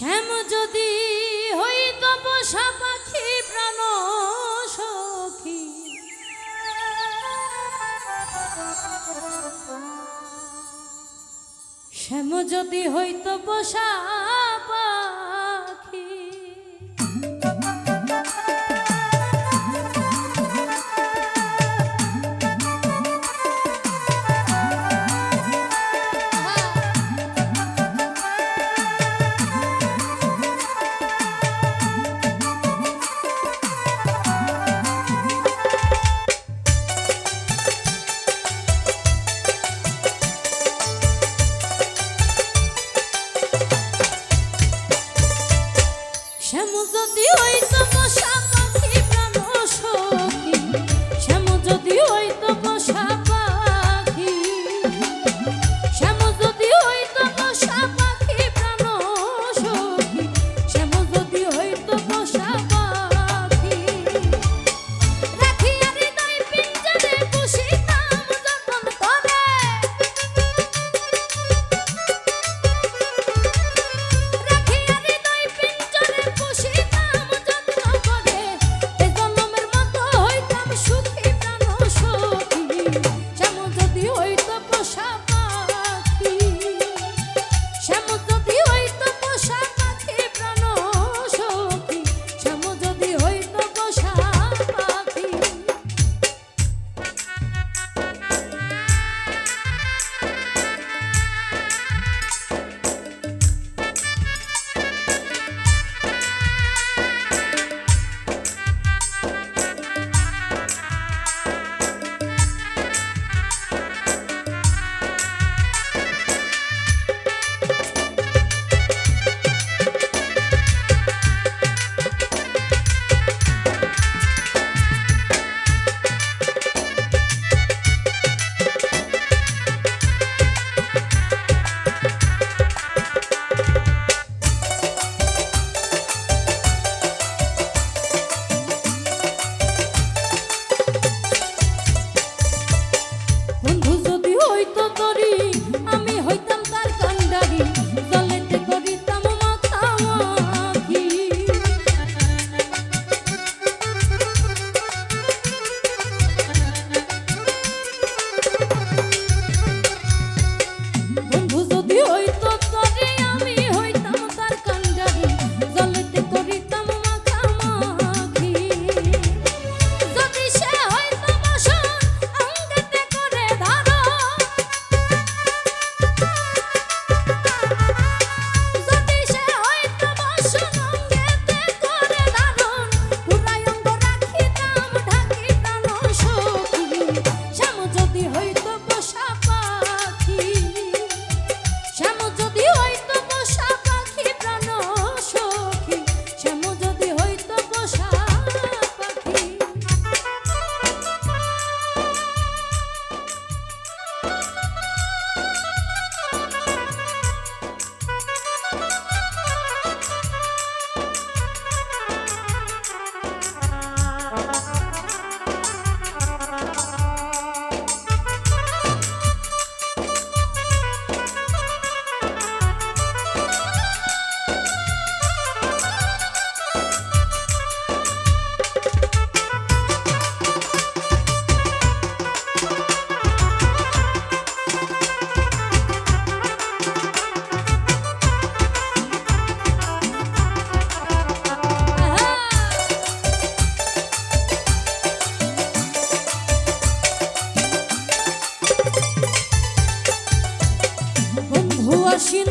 শ্যাম যদি হই পোষা পাখি প্রাণ সখী। শ্যাম যদি হইত পোষা machine.